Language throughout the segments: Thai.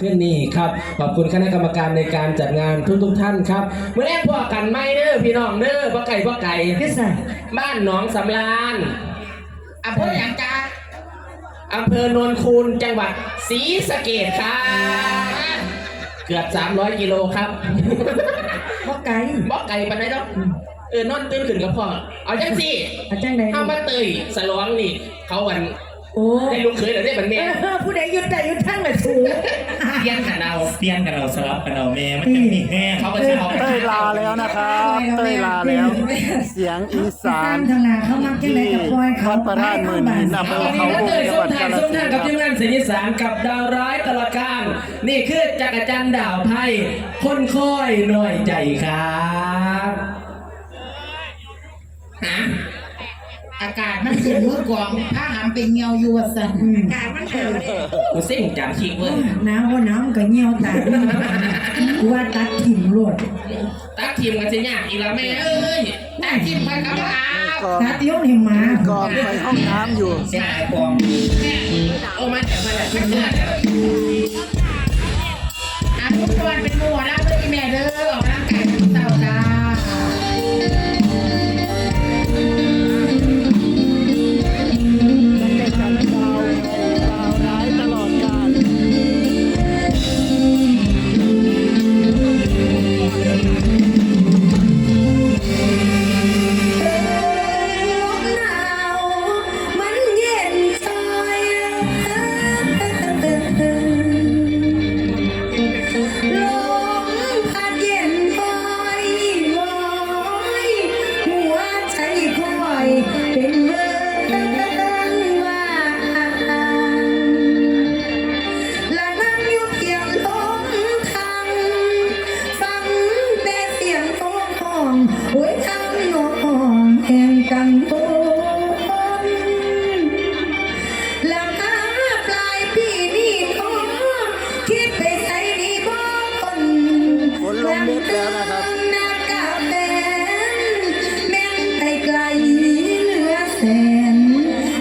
ขึ้นนี่ครับ ขอบคุณคณะกรรมการในการจัดงานทุกๆท่านครับเมื่อแรกพอกันไม่เด้อพี่น้องเด้อพ่อไก่พ่อไก่ก็ใส่บ้านหนองสำรานอำเภออย่างจ้าอำเภอโนนคูนจังหวัดศรีสะเกดครับ เกือบ 300 กิโลครับพ่อไก่บอกไก่ปานไหนดอกเออนอนตื่นขึ้นกับพ่อ เอาจังสิอาจารย์ไหนถ้ามาเตยสลองนี่ เขาวัน โอ้ได้ลูกเขยหรือได้บันเอเมียอผู้ใดหยุดแต่หยุดทั้งเลยถูกเพี้ยนกันเอาเปลี่ยนกันเอาสลับกันเอาแม่มันจะมีแห้งเขาก็จะเอาเต้ยลาแล้วนะครับเต้ยลาแล้ว เสียงอีสานทางนาเขามักจะไหนที่กับปล่อยเขาวัดประธานหมื่นหินอำเภอวันนี้เขามาวเตงยจังส้หมวัดทากานฬส้มสินทางธุ์กับคทีรับมงานศิลปสารกับดาวร้ายตลอดการนี่คือจักรจันทร์ดาวไพ่คนค่อยหน่อยใจครับฮะ อากาศมันเป็นมือกวางผ้าหามเป็นเงาอยู่ว่าสันอากาศมันเป็นกูซิ่งจานขี้เว้ยน้ำว่าน้ำก็เงียวตายกูว่าตัดถิ่มรวดตักทีมกันสิเนี่ยอีกแล้วแม่เอ้ยแต่ที่ไปกับเอากองตัดเตี้ยวนี่หมากองไปห้องน้ำอยู่เสียดายกองโอ้มาแต่มาแต่เพื่อน และหาปลายปีนี้ท้อคิดไปใส่นี่บ่คนฝนลงเม็ดแล้วนะครับ หน้ากากแดงแม่นไปไกลเหลือแสน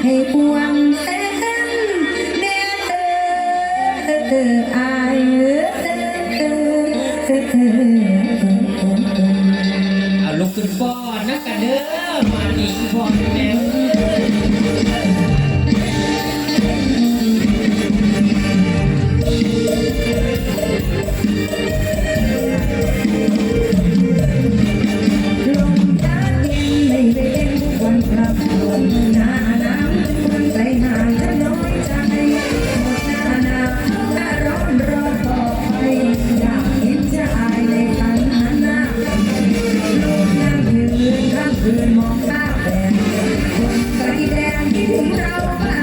ให้พวงแสนแม่เออเอออายเออเออเออเออเอาลุกขึ้นฟ้อนนักกันเด้อ แ